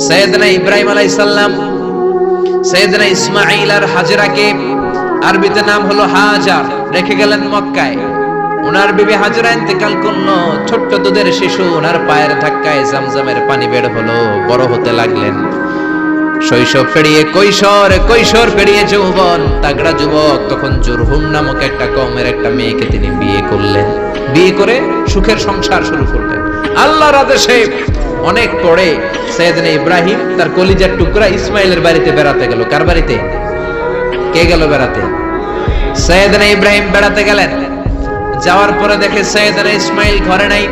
সৈয়দনা ইব্রাহিম আলাইহিস সালাম, সৈয়দনা ইসমাঈল আর হাজরাকে আরবিতে নাম হলো হাজার। রেখে গেলেন মক্কায়। ওনার বিবি হাজরা ইন্তেকাল করল, ছোট্ট দুধের শিশু ওনার পায়ের ধাক্কায় জামজামের পানি বের হলো, বড় হতে লাগলেন। শৈশব পেরিয়ে কৈশোর কৈশোর পেরিয়ে যৌবন, তাগড়া যুবক, তখন জুরহুম নামক একটা কমের একটা মেয়েকে তিনি বিয়ে করলেন। বিয়ে করে সুখের সংসার শুরু করলেন। আল্লাহর আদেশে অনেক পরে সৈয়দনা ইব্রাহিম তার কলিজার টুকরা ইসমাইলের বাড়িতে বেড়াতে গেল। কার বাড়িতে? কে গেল বেড়াতে? সৈয়দনা ইব্রাহিম বেড়াতে গেলেন। যাওয়ার পরে দেখে সৈয়দনা ইসমাইল ঘরে নাই।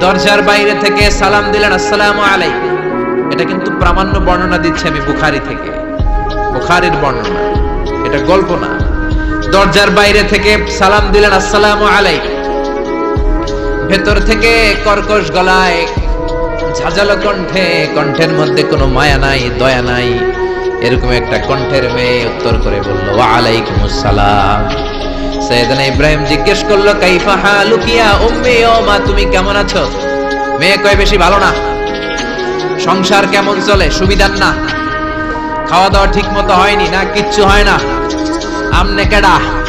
দরজার বাইরে থেকে সালাম দিলেন, আসসালামু আলাইকুম। এটা কিন্তু প্রামাণ্য বর্ণনা দিচ্ছে আমি বুখারি থেকে। বুখারির বর্ণনা। এটা গল্প না। দরজার বাইরে থেকে সালাম দিলেন, আসসালামু আলাই ভেতর থেকে কর্কশ গলায় ঝাঁঝালো কণ্ঠে, কণ্ঠের মধ্যে কোনো মায়া নাই, দয়া নাই। এরকম একটা কণ্ঠের মেয়ে উত্তর করে বলল ওয়ালাইকুম আসসালাম সৈয়দনা ইব্রাহিম জিজ্ঞেস করল, কাইফা হালুকিয়া উম্মি, ও মা, তুমি কেমন আছো? মেয়ে কয়, বেশি ভালো না। সংসার কেমন চলে? সুবিধার না। খাওয়া দাওয়া ঠিক মতো হয়নি না, কিচ্ছু হয় না। আমনে কেডা?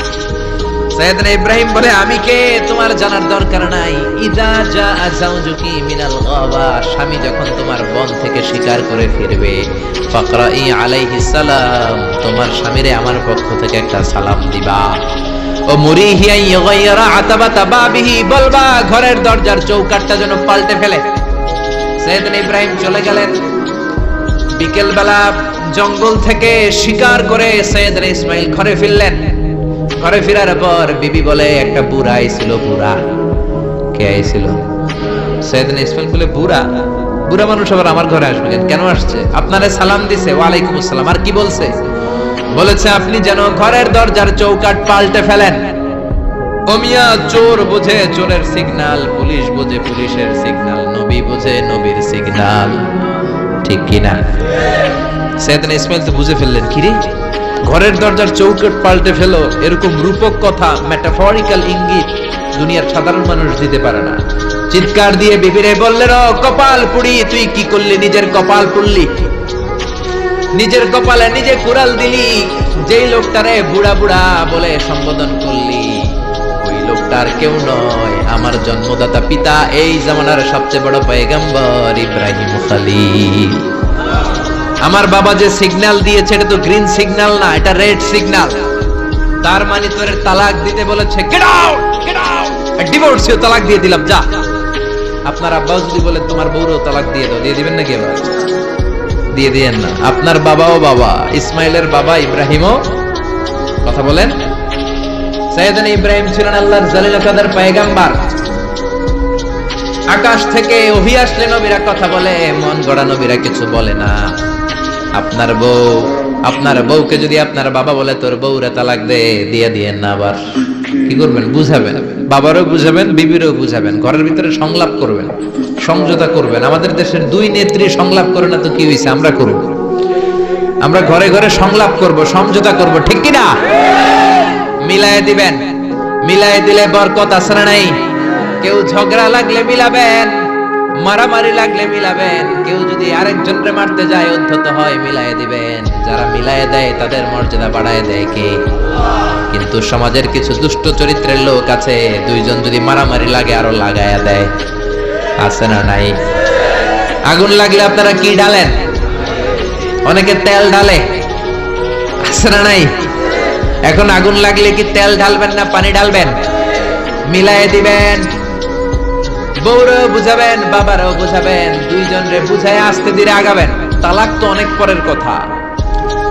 সৈয়দনা ইব্রাহিম বলে, আমি কে? তোমার জানার দরকার নাই। ইদা জা আজাউজুকি মিনাল গাবা স্বামী যখন তোমার বন থেকে শিকার করে ফিরবে। ফাকরাই আলাইহিস সালাম। তোমার স্বামীরে আমার পক্ষ থেকে একটা সালাম দিবা। ও মুরিহিয়া ইয়গাইরা আতাবাতা বাবিহি বলবা, ঘরের দরজার চৌকাটটা যেন পাল্টে ফেলে। সৈয়দনা ইব্রাহিম চলে গেলেন। বিকেল বেলা জঙ্গল থেকে শিকার করে সৈয়দনা ইসমাইল ঘরে ফিরলেন। ঘরে ফেরার পর বিবি বলে, একটা বুড়া আইছিল, বুড়া। কে আইছিল? সৈয়দনা ইসমাইল বলে, বুড়া। বুড়া মানুষ আবার আমার ঘরে আসবে কেন? আসছে? আপনারে সালাম দিছে, ওয়ালাইকুম আসসালাম। আর কি বলছে? বলেছে, আপনি যেন ঘরের দরজার চৌকাট পাল্টে ফেলেন। অমিয়া চোর বোঝে চোরের সিগন্যাল পুলিশ বোঝে পুলিশের সিগন্যাল নবী বোঝে নবীর সিগন্যাল ঠিক কিনা সৈয়দনা ইসমাইল তো বুঝে ফেললেন, কি রে? ঘরের দরজার চৌকট পাল্টে ফেলো, এরকম রূপক কথা মেটাফরিক্যাল ইঙ্গিত দুনিয়ার সাধারণ মানুষ দিতে পারে না। চিৎকার দিয়ে বিবিরে ও কপাল পুড়ি, তুই কি করলি? নিজের কপাল পুড়লি। নিজের কপালে নিজে কুড়াল দিলি। যেই লোকটারে বুড়া বুড়া বলে সম্বোধন করলি, ওই লোকটার কেউ নয়। আমার জন্মদাতা পিতা এই জামানার সবচেয়ে বড় পয়গম্বর ইব্রাহিম খালিল। আমার বাবা যে সিগন্যাল দিয়েছে, এটা তো গ্রিন সিগন্যাল না, এটা রেড সিগন্যাল তার মানে তোর তালাক দিতে বলেছে গেট আউট গেট আউট তালাক দিয়ে দিলাম, যা। আপনার আব্বাও যদি বলে, তোমার বউরও তালাক দিয়ে দাও। দিয়ে দিবেন নাকি এবার? দিয়ে দিয়েন না। আপনার বাবাও বাবা, ইসমাইলের বাবা ইব্রাহিমও। কথা বলেন। সাইয়েদানা ইব্রাহিম ছিলেন আল্লাহর জালিল কাদের পয়গাম্বার। আকাশ থেকে ওহি আসলে নবীরা কথা বলে, মন গড়া নবীরা কিছু বলে না। আপনার বউ, আপনার বউকে যদি আপনার বাবা বলে, তোর বউরে তালাক দে, দিয়ে দিয়েন না আবার। কি করবেন? বুঝাবেন। বাবারও বুঝাবেন, বিবিরও বুঝাবেন। ঘরের ভিতরে সংলাপ করবেন, সমঝোতা করবেন। আমাদের দেশের দুই নেত্রী সংলাপ করে না তো কি হয়েছে আমরা করব। আমরা ঘরে ঘরে সংলাপ করব, সমঝোতা করব, ঠিক কি না? মিলায়ে দিবেন। মিলায়ে দিলে বরকত আসরা নাই? কেউ ঝগড়া লাগলে মিলাবেন। মারামারি লাগলে মিলাবেন। কেউ যদি আরেকজনকে মারতে যায় অধ্যত হয় মিলায়ে দিবেন। যারা মিলায়ে দেয়, তাদের মর্যাদা বাড়ায় দেয় কে? কিন্তু সমাজের কিছু দুষ্ট চরিত্রের লোক আছে, দুইজন যদি মারামারি লাগে, আরও লাগায়া দেয়। আছে না নাই? আগুন লাগলে আপনারা কি ঢালেন অনেকে তেল ঢালে। আছে না নাই? এখন আগুন লাগলে কি তেল ঢালবেন না পানি ঢালবেন? মিলায়ে দিবেন। বউরাও বুঝাবেন, বাবারাও বুঝাবেন দুইজন রে বুঝায় আস্তে ধীরে আগাবেন। তালাক তো অনেক পরের কথা।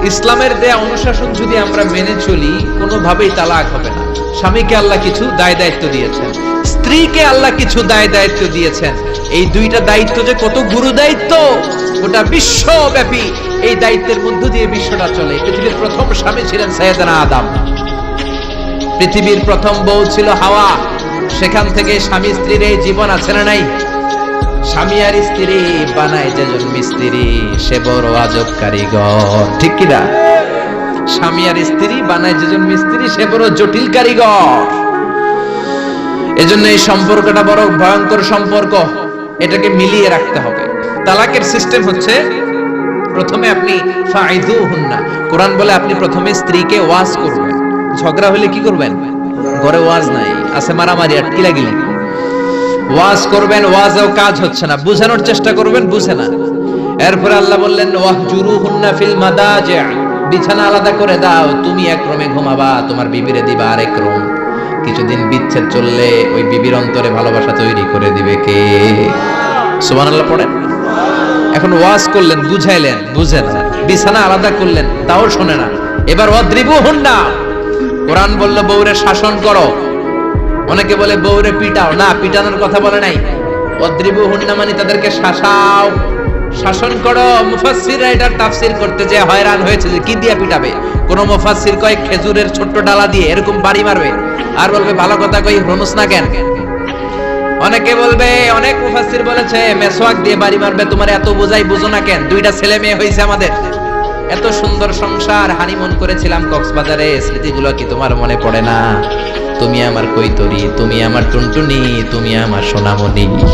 ইসলামের দেয়া অনুশাসন যদি আমরা মেনে চলি, কোনোভাবেই তালাক হবে না। স্বামীকে আল্লাহ কিছু দায় দায়িত্ব দিয়েছেন। স্ত্রীকে আল্লাহ কিছু দায় দায়িত্ব দিয়েছেন। এই দুইটা দায়িত্ব যে কত গুরু দায়িত্ব, গোটা বিশ্বব্যাপী এই দায়িত্বের মধ্য দিয়ে বিশ্বটা চলে। পৃথিবীর প্রথম স্বামী ছিলেন সৈয়দনা আদাম। পৃথিবীর প্রথম বউ ছিল হাওয়া। সেখান থেকে স্বামী স্ত্রীর এই জীবন আছে না নাই? স্বামী আর স্ত্রী বানায় যেজন মিস্ত্রি সে বড় আজব কারিগর। ঠিক কিনা? স্বামী আর স্ত্রী বানায় যেজন মিস্ত্রি সে বড় জটিল কারিগর। এজন্য এই সম্পর্কটা বড় ভয়ঙ্কর সম্পর্ক। এটাকে মিলিয়ে রাখতে হবে। তালাকের সিস্টেম হচ্ছে, প্রথমে আপনি ফাইদু হুন্না কোরআন বলে আপনি প্রথমে স্ত্রীকে ওয়াজ করবেন। ঝগড়া হলে কি করবেন? ঘরে ওয়াজ নাই, আছে মারামারি, আর কিলা গিলি ওয়াজ করবেন, ওয়াজেও কাজ হচ্ছে না, বুঝানোর চেষ্টা করবেন, বুঝে না। এরপরে আল্লাহ বললেন ওয়াহজুরু হুন্না ফিল মাদাজে। বিছানা আলাদা করে দাও, তুমি এক রুমে ঘুমাবা, তোমার বিবিরে দিবা আরেক রুম কিছুদিন বিচ্ছেদ চললে ওই বিবির অন্তরে ভালোবাসা তৈরি করে দিবে কে? সুবহানাল্লাহ, পড়েন। এখন ওয়াজ করলেন, বুঝাইলেন, বুঝে না। বিছানা আলাদা করলেন, তাও শোনে না। এবার অদ্রিবু হুন্না কোরআন বলল, বউরে শাসন করো। অনেকে বলে, বউরে পিটাও। না, পিটানোর কথা বলে নাই। অদ্রিবু হুন্না মানে তাদেরকে শাসাও। শাসন করো। মুফাসসিররা এটার তাফসীর করতে যে হয়রান হয়েছে যে কি দিয়ে পিটাবে? কোন মুফাসসির কয়, খেজুরের ছোট্ট ডালা দিয়ে এরকম বাড়ি মারবে? আর বলবে, ভালো কথা কই, হনুস না কেন? অনেকে বলবে, অনেক মুফাসসির বলেছে মেসওয়াক দিয়ে বাড়ি মারবে, তোমার এত বোঝাই বুঝো না কেন? দুইটা ছেলে মেয়ে হয়েছে আমাদের। এত সুন্দর সংসার হানিমুন করেছিলাম কক্সবাজারে। স্মৃতিগুলো কি তোমার মনে পড়ে না? তুমি আমার কৈতরি, তুমি আমার টুনটুনি, তুমি আমার সোনামণি।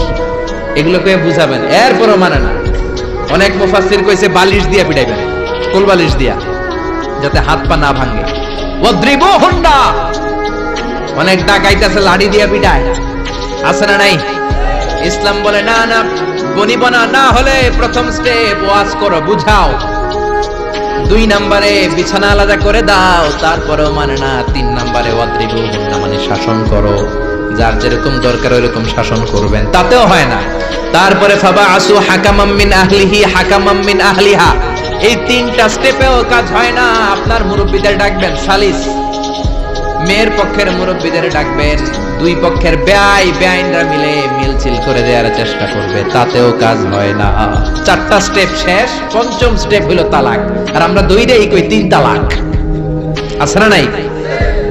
এগুলোকে বুঝাবেন? এরপরও মানে না। অনেক মুফাসসির কইছে, বালিশ দিয়া পিটাইবেন। কোল বালিশ দিয়া? যাতে হাত পা না ভাঙে। ওদ্রিব হুন্ডা! অনেক ডাকাইতেছে লাড়ি দিয়া পিটায়। আছে না নাই? ইসলাম বলে, না না, বনিবনা না হলে প্রথম স্টেপ ওয়াজ করো, বুঝাও। দুই নাম্বারে বিছানা আলাদা করে দাও, তারপরেও মানে না, তিন নাম্বারে অদ্রিবু মানে শাসন করো। যার যেরকম দরকার, ওইরকম শাসন করবেন। তাতেও হয় না। তারপরে ফাবা আসু হাকামাম মিন আহলিহি, হাকামাম মিন আহলিহা। এই তিনটা স্টেপেও কাজ হয় না। আপনার মুরব্বিদের ডাকবেন সালিস। মেয়ের পক্ষের মুরব্বীদের ডাকবেন। দুই পক্ষের ব্যয়, ব্যয়নরা মিলে মিলছিল করে দেওয়ার চেষ্টা করবে, তাতেও কাজ হয় না। চারটা স্টেপ শেষ, পঞ্চম স্টেপ হলো তালাক। আর আমরা দুইটাই কই তিন তালাক। আছে না নাই?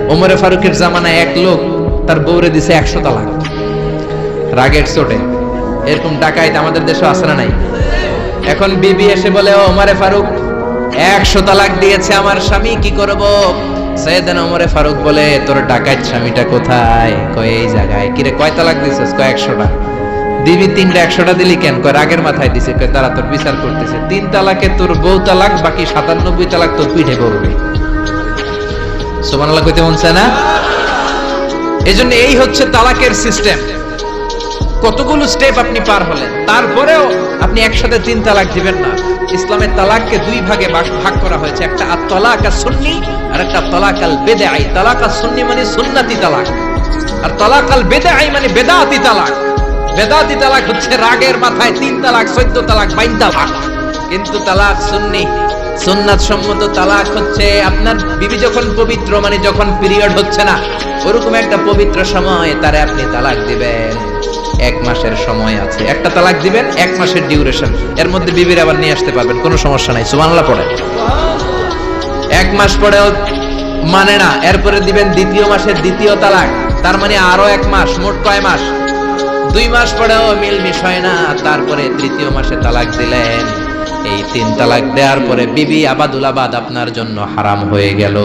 ওমরে ফারুকের জামানায় এক লোক তার বউরে দিছে একশো তালাক। রাগের চোটে। এরকম ডাকাইত আমাদের দেশে আছে না নাই? এখন বিবি এসে বলে ওমরে ফারুক, একশো তালাক দিয়েছে আমার স্বামী, কি করব? সৈয়দান ওমরে ফারুক বলে, তোর ডাকাত স্বামীটা কোথায়? কয়, এই জায়গায়। কিরে কয় তালাক দিছিস কয়, একশোটা। দিবি তিনটা, একশোটা দিলি কেন? কয়, রাগের মাথায় দিছে। কয়, তারা তোর বিচার করতেছে। তিন তালাকে তোর বউ তালাক, বাকি সাতানব্বই তালাক তোর পিঠে পড়বে। আল্লাহ কইতে মনছে না? এজন্য এই হচ্ছে তালাকের সিস্টেম। কতগুলো স্টেপ আপনি পার হলেন? তারপরেও আপনি একসাথে তিন তালাক দিবেন না। ইসলামের তালাককে দুই ভাগে ভাগ করা হয়েছে। একটা তলাক আর সুন্নি, আর একটা তলাক আল বেদাই তালাক আর সুন্নি মানে সুন্নাতি তালাক। আর তলাক আল আই মানে বেদাতি তালাক। বেদাতি তালাক হচ্ছে রাগের মাথায় তিন তালাক, চোদ্দ তালাক বাইন তালাক কিন্তু তালাক সুন্নি সুন্নাত সম্মত তালাক হচ্ছে আপনার বিবি যখন পবিত্র মানে যখন পিরিয়ড হচ্ছে না, ওরকম একটা পবিত্র সময় তারে আপনি তালাক দিবেন। এক মাসের সময় আছে। একটা তালাক দিবেন, এক মাসের ডিউরেশন এর মধ্যে বিবির আবার নিয়ে আসতে পারবেন, কোনো সমস্যা নাই, সুবহানাল্লাহ পড়ে। এক মাস পরেও মানে না, এরপরে দিবেন দ্বিতীয় মাসের দ্বিতীয় তালাক, তার মানে আরও এক মাস, মোট কয় মাস? দুই মাস পরেও মিল মিশ হয় না, তারপরে তৃতীয় মাসে তালাক দিলেন। এই তিন তালাক দেওয়ার পরে বিবি আবাদুল আবাদ আপনার জন্য হারাম হয়ে গেল।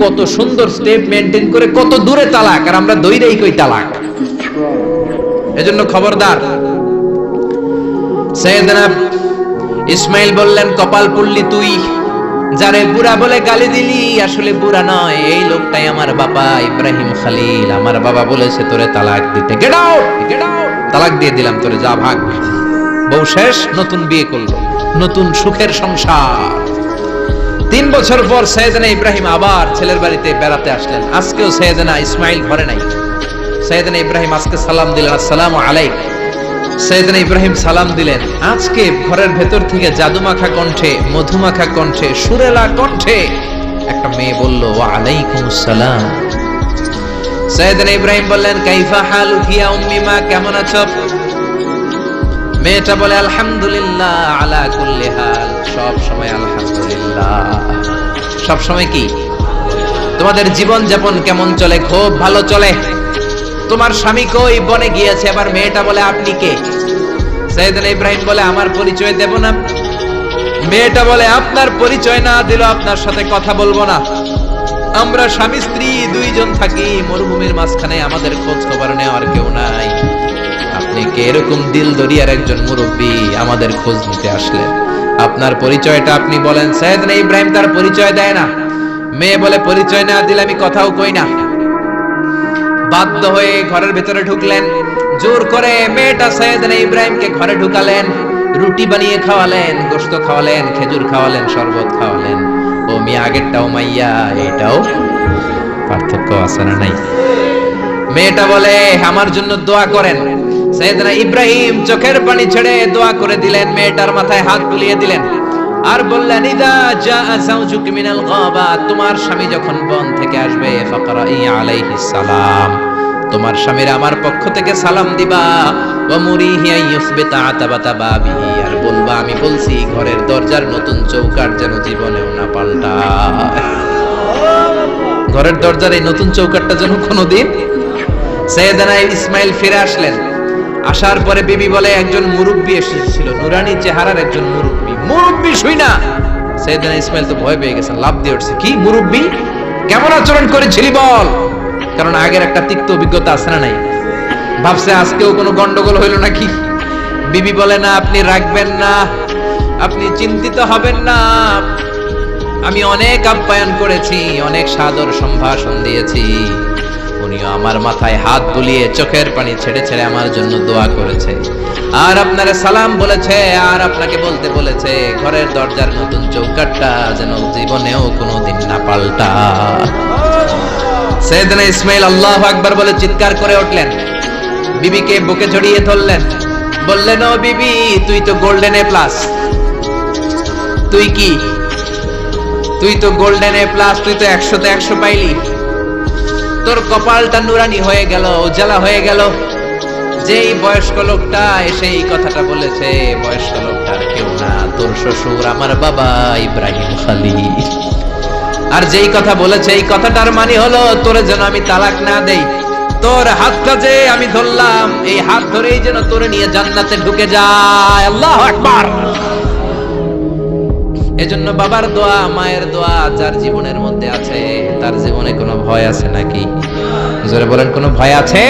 কত সুন্দর স্টেপ মেনটেন করে, কত দূরে তালাক, আর আমরা দইরেই কই তালাক। এজন্য খবরদার। সৈয়দনা ইসমাইল বললেন কপাল পুল্লি তুই, যারে বুড়া বলে গালি দিলি, আসলে বুড়া নয়, এই লোকটাই আমার বাবা, ইব্রাহিম খালিল। আমার বাবা বলেছে তোরে তালাক দিতে। গেট আউট গেট আউট তালাক দিয়ে দিলাম তোরে, যা ভাগ। বউ শেষ, নতুন বিয়ে করল, নতুন সুখের সংসার। তিন বছর পর সৈয়দনা ইব্রাহিম আবার ছেলের বাড়িতে বেড়াতে আসলেন। আজকেও সৈয়দনা ইসমাইল ঘরে নাই। সৈয়দনা ইব্রাহিম আজকে সালাম দিলেন, আসসালামু আলাইকুম সৈয়দনা ইব্রাহিম সালাম দিলেন, আজকে ঘরের ভেতর থেকে জাদুমাখা কণ্ঠে, মধুমাখা কণ্ঠে, সুরেলা কণ্ঠে একটা মেয়ে বলল আলাইকুম আসসালাম সৈয়দনা ইব্রাহিম বললেন, কাইফা হালুকি ইয়া উম্মি মা, কেমন আছো? মেয়েটা বলে, আলহামদুলিল্লাহ, আলা কুল্লি হাল, সব সময় আলহামদুলিল্লাহ। সব সময় কি? তোমাদের জীবন যাপন কেমন চলে? খুব ভালো চলে। তোমার স্বামী কই? বনে গিয়েছে, আবার মেয়েটা বলে, আপনি কে? সৈয়দনা ইব্রাহিম বলে, আমার পরিচয় দেব না। মেয়েটা বলে, আপনার পরিচয় না দিল আপনার সাথে কথা বলব না। আমরা স্বামী, স্ত্রী, দুইজন থাকি। মরুভূমির মাঝখানে আমাদের খোঁজ খবর নেওয়ার কেউ নাই। আপনি কে? এরকম দিল দরিয়ার একজন মুরব্বী আমাদের খোঁজ নিতে আসলেন। আপনার পরিচয়টা আপনি বলেন। সৈয়দনা ইব্রাহিম তার পরিচয় দেয় না। মেয়ে বলে, পরিচয় না দিলে আমি কথাও কই না। বাধ্য হয়ে ঘরের ভেতরে ঢুকলেন। জোর করে মেয়েটা সৈয়দনা ইব্রাহিমকে ঘরে ঢুকালেন, রুটি বানিয়ে খাওয়ালেন, গোশত খাওয়ালেন, খেজুর খাওয়ালেন, শরবত খাওয়ালেন। ও মিয়া, আগেরটাও মাইয়া এটাও পার্থক্য আছে না নাই? মেয়েটা বলে, আমার জন্য দোয়া করেন। সৈয়দনা ইব্রাহিম চোখের পানি ছেড়ে দোয়া করে দিলেন, মেয়েটার মাথায় হাত বুলিয়ে দিলেন। আর বললেন, ইদা জা যাওজুক মিনাল গাবা তোমার স্বামী যখন বন থেকে আসবে, ফাকরাই আলাইহিস সালাম তোমার স্বামীর আমার পক্ষ থেকে সালাম দিবা ওয়া মুরিহি আইয়ুসবিতা আতাবাতা বাবিহি আর বলবা, আমি বলছি, ঘরের দরজার নতুন চৌকাট যেন জীবনেও না পাল্টায় ঘরের দরজার এই নতুন চৌকাটটা যেন কোনোদিন সৈয়দনা ইসমাইল ফিরে আসলেন। আসার পরে বিবি বলে, একজন মুরব্বী এসেছিল, নুরানি চেহারার একজন মুরব্বী মুরব্বী শুই না। সৈয়দনা ইসমাইল তো ভয় পেয়ে গেছেন লাভ দিয়ে উঠছে। কি মুরব্বী? কেমন আচরণ করেছিলি বল? কারণ আগের একটা তিক্ত অভিজ্ঞতা আছে না নাই? ভাবছে আজকেও কোনো গন্ডগোল হইল নাকি? বিবি বলে, না, আপনি রাখবেন না। আপনি চিন্তিত হবেন না। আমি অনেক আপ্যায়ন করেছি, অনেক সাদর সম্ভাষণ দিয়েছি। উনিও আমার মাথায় হাত বুলিয়ে চোখের পানি ছেড়ে ছেড়ে আমার জন্য দোয়া করেছে। আর আপনারে সালাম বলেছে, আর আপনাকে বলতে বলেছে, ঘরের দরজার নতুন চৌকাটটা যেন জীবনেও কোনোদিন না পাল্টা। সৈয়দনা ইসমাইল আল্লাহ আকবার বলে চিৎকার করে উঠলেন। বিবিকে বুকে জড়িয়ে ধরলেন। বললেন, ও বিবি, তুই তো গোল্ডেন এ প্লাস। তুই কি? তুই তো গোল্ডেন এ প্লাস, তুই তো একশোতে একশো পাইলি। তোর কপালটা নুরানি হয়ে গেল উজালা হয়ে গেল। যেই বয়স্ক লোকটা এসে এই কথাটা বলেছে, বয়স্ক লোকটার কেউ না। তোর শ্বশুর আমার বাবা ইব্রাহিম খালি আর যেই কথা বলেছে, এই কথাটার মানে হলো, তোরে যেন আমি তালাক না দেই। তোর হাতটা যে আমি ধরলাম, এই হাত ধরেই যেন তোরে নিয়ে জান্নাতে ঢুকে যায়। আল্লাহ আকবার। এজন্য বাবার দোয়া, মায়ের দোয়া যার জীবনের মধ্যে আছে, তার জীবনে কোনো ভয় আছে নাকি? জোরে বলেন, কোনো ভয় আছে?